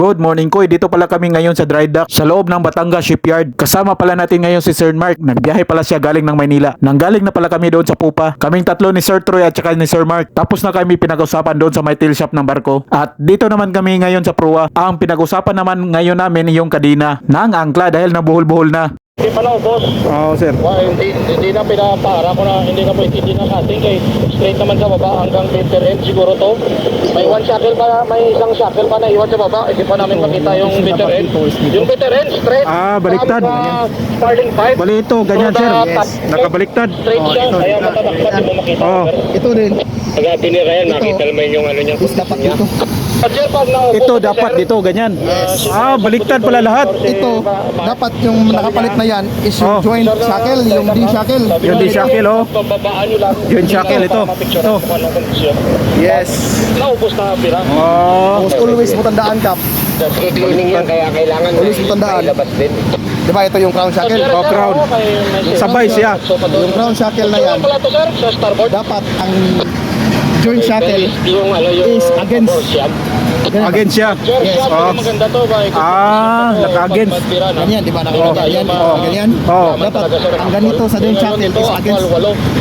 Good morning ko. Dito pala kami ngayon sa dry dock sa loob ng Batangas Shipyard. Kasama pala natin ngayon si Sir Mark. Nagbiyahe pala siya galing ng Maynila. Nanggaling na pala kami doon sa Pupa. Kaming tatlo ni Sir Troy at saka ni Sir Mark. Tapos na kami pinag-usapan doon sa may tail shop ng barko. At dito naman kami ngayon sa Prua. Ang pinag-usapan naman ngayon namin yung kadina ng angkla dahil nabuhol-buhol na. Hindi pala, boss. Oo, sir. Wa, hindi, hindi na pinapara ko na hindi na pwede hindi na cutting kay straight naman sa baba hanggang bitter end siguro to. May one shackle pa, may isang shackle pa na iwan sa baba. Hindi pa namin makita yung bitter end. Yung bitter end straight. Ah, baliktad. From, uh, Starling pipe. Bali ito, ganyan sir. top. Nakabaliktad. Straight siya, kaya matatakpat hindi mo makita. Oh. Ito din. Kaya binira yan, nakita naman yung ano niya. Dapat Ito ito, dapat dito, ganyan. Ah, baliktad pala lahat. Ito, dapat yung nakapalit na yan is yung Oh. joint shackle, yung D-shackle. Yung D-shackle, oh. Pababaan nyo lang. Yung shackle, ito. Ito. Yes. Naubos na pira. Oh. Always, always mo tandaan, Kap. Cleaning yan, kaya kailangan Always mo tandaan. din. Di ba ito yung crown shackle? Oh, crown. Sabay siya. Yung crown shackle na yan, pala to sir, sa starboard. dapat ang joint Yung ano, is against. Borsyan. Against siya. Yes. Oh. maganda to ba? Ah, naka-against. Ganyan, di ba? Nakikita yan? Oh. Ganyan. Oh. Dapat ang ganito sa joint shackle is against.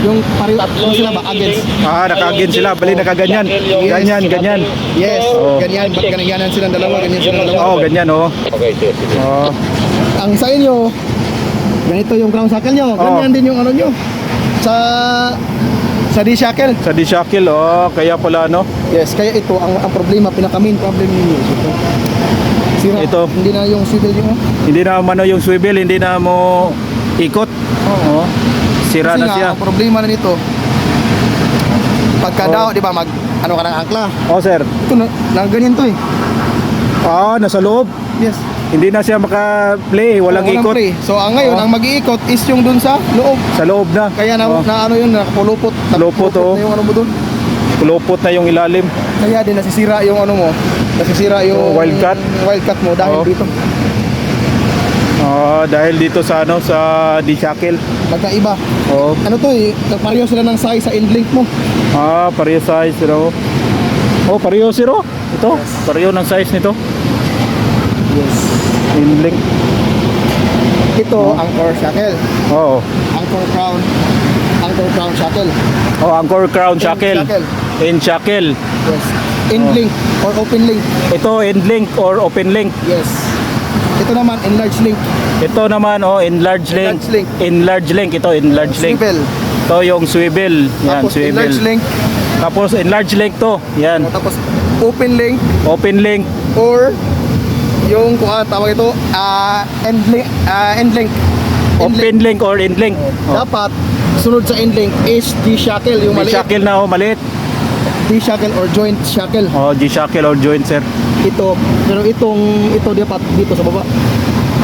Yung pareho Tatlo yung sila ba against? Ah, naka-against sila. Bali nakaganyan. Ganyan, ganyan. Yes, Oh. ganyan. Ba't ganyan silang dalawa, ganyan silang dalawa. Oh, ganyan oh. Okay, sige. Oh. ang sa inyo, ganito yung crown shackle nyo, Oo. ganyan din yung ano nyo. Sa sa D-shackle. Sa D-shackle, oh. Kaya pala, no? Yes, kaya ito ang, ang problema, pinaka main problem ninyo ito. Sira, Ito. hindi na yung swivel nyo. Hindi na mano yung swivel, hindi na mo ikot. Oo. Oh. Sira Kasi na nga, siya. ang problema na nito, pagka Oo. daw, di ba, mag, ano ka ng angkla. Oh, sir. Ito na, na ganyan to eh. Ah, nasa loob. Yes. Hindi na siya maka-play, walang Oo, ikot. pre. So, ang ngayon, Oo. ang mag-iikot is yung dun sa loob. Sa loob na. Kaya na, Oh. na ano yun, nakapulupot. Pulupot, oh. na yung ano mo dun. Pulupot na yung ilalim. Kaya din nasisira yung ano mo, nasisira yung Oh, wildcat? wildcat mo dahil Oo. dito. Ah, dahil dito sa ano sa D-shackle. Magkaiba. Oh. Ano to eh, pareho sila ng size sa end link mo. Ah, pareho size pero Oh, pareho zero. Ito, pareho ng size nito. Yes. Inlink. Ito, anchor shackle. Oh. Anchor crown. Anchor crown shackle. Oh, anchor crown shackle. shackle. In shackle. Yes. End Oh. link or open link. Ito end link or open link. Yes. Ito naman, enlarged link. Ito naman oh, enlarge link. Enlarge link. Enlarge link ito, enlarge link. Swivel. Ito yung swivel. Yan, Tapos swivel. enlarged link. Tapos enlarge link to. Yan. Tapos open link Open link. or yung kung ano tawag ito, ah end link, ah end link. End Open link or end link. Oh. Dapat sunod sa end link is D-shackle yung maliit. shackle na oh, maliit. D-shackle or joint shackle. Oh, G-shackle or joint sir. Ito, pero itong ito dapat dito sa baba.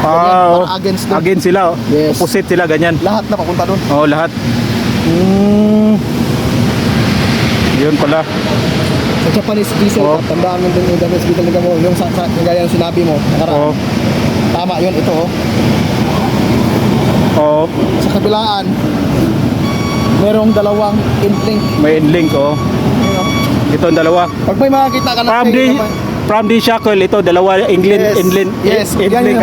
Ah, oh. against doon. Against sila. Oh. Yes. Opposite sila ganyan. Lahat na papunta doon. Oh, lahat. Mm. Yun pala. Sa Japanese diesel, Oh. tandaan mo din yung Japanese diesel na mo, yung sa, sa yung gaya ng sinabi mo, nakaraan. Oh. Tama yun, ito oh. Oh, Sa kabilaan, merong dalawang end link. may end link oh. Oh. Ito ang dalawa. Pag may makakita ka na From the from the shackle ito dalawa England Yes, England yes, end yan yung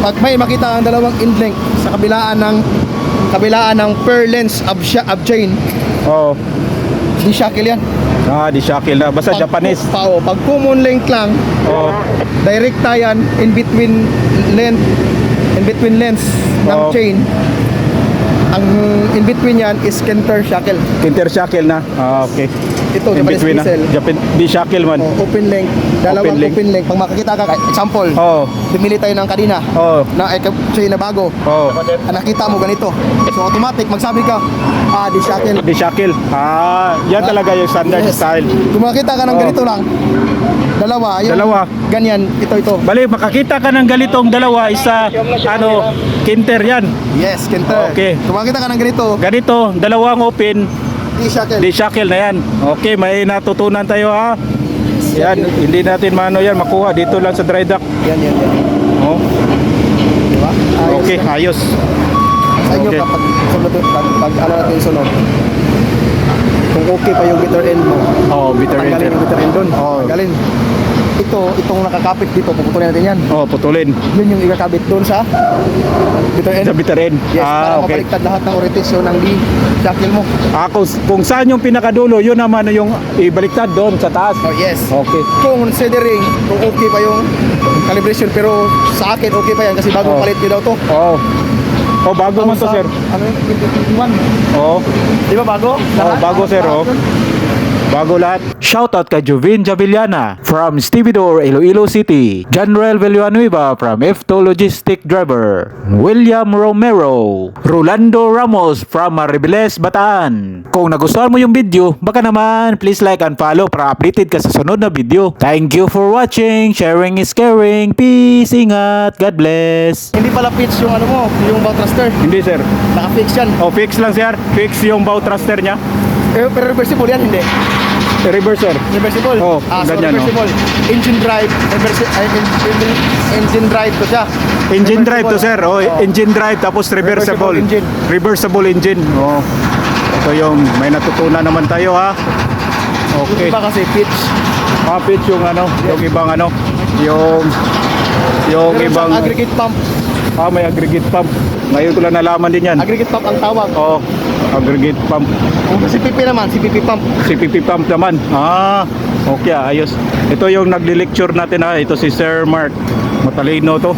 Pag may makita kang dalawang end link sa kabilaan ng kabilaan ng per lens of, sha- of chain, Oh. di shackle yan. Ah, di shackle na. Basta Japanese. Pa, oh, pag common length lang, Oh. direkta yan in between length in between lengths ng Oo. chain ang in between yan is Kenter shackle Inter shackle na. Ah, okay. Ito In Japanese between na. diesel Japan di shackle man. oh, open length dalawang Open open length. length. pag makakita ka example Oh. bumili tayo ng kadina Oh. na eh, chain na bago Oh. ah, nakita mo ganito so automatic magsabi ka ah di shackle Di shackle. Ah, yan talaga yung standard Yes. style. kung makakita ka ng Oh. ganito lang dalawa yung Dalawa. ganyan ito ito Bali, makakita ka ng ganitong dalawa isa ano, kinter yan. yes Kenter Okay. kung makakita ka ng ganito Ganito, dalawang open, di shackle di shackle na yan. Okay, may natutunan tayo ha. Yan, hindi natin mano yan makuha dito lang sa dry dock. yan yan yan Oh, di ba Ayos okay, yan. ayos. Sa inyo Okay. kapag sunod, pag, pag ano natin sunod, kung okay pa yung bitter end mo, Oh, bitter end. tanggalin yung bitter end doon. Oo. Tanggalin. Ito, itong nakakapit dito, puputulin natin yan. Oh, putulin. Yun yung ikakabit doon sa bitter end. Sa bitter end. Yes, ah, para okay. mabaliktad lahat ng orientation ng di shackle mo. Ah, kung, kung saan yung pinakadulo, yun naman yung ibaliktad doon sa taas. Oh, yes. Okay. Kung considering kung okay pa yung calibration pero sa akin okay pa yan kasi bagong Oh. palit ko daw to. Oh. Oh, bago man to, sir. Ano yung 2021? Oh. Di ba bago? Oh, bago, sir, oh. Bago lahat. Shoutout kay Jovin Javillana from Stevedore, Iloilo City. General Villanueva from F2 Logistic Driver. William Romero. Rolando Ramos from Maribeles, Bataan. Kung nagustuhan mo yung video, baka naman please like and follow para updated ka sa sunod na video. Thank you for watching. Sharing is caring. Peace. Ingat. God bless. Hindi pala pitch yung ano mo, yung bow thruster. Hindi sir. Naka-fix yan. O fix lang sir. Fix yung bow thruster niya. Pero, pero reversible yan, hindi. Reverse sir. Reversible. Oh, ah, so ganyan, oh. reversible. Engine drive, reversi- ay, en- en- engine drive to siya. Engine drive to sir. Reversible. Oh, engine drive tapos reversible. Reversible engine. Reversible engine. Oh. Ito yung may natutunan naman tayo ha. Okay. Iba kasi pitch. Kapit yung ano, yung ibang ano, yung yung Meron ibang siyang aggregate pump. ah, may aggregate pump. Ngayon ko lang nalaman din yan. Aggregate pump ang tawag. Oh, aggregate pump. Si PP naman, si PP pump. CPP pump naman. Ah, okay ah, ayos. Ito yung nagli-lecture natin ha. Ito si Sir Mark. Matalino to.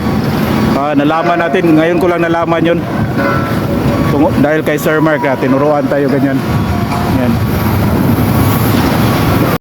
Ah, nalaman natin. Ngayon ko lang nalaman yun. Tungo, dahil kay Sir Mark ha, tinuruan tayo ganyan. Yan.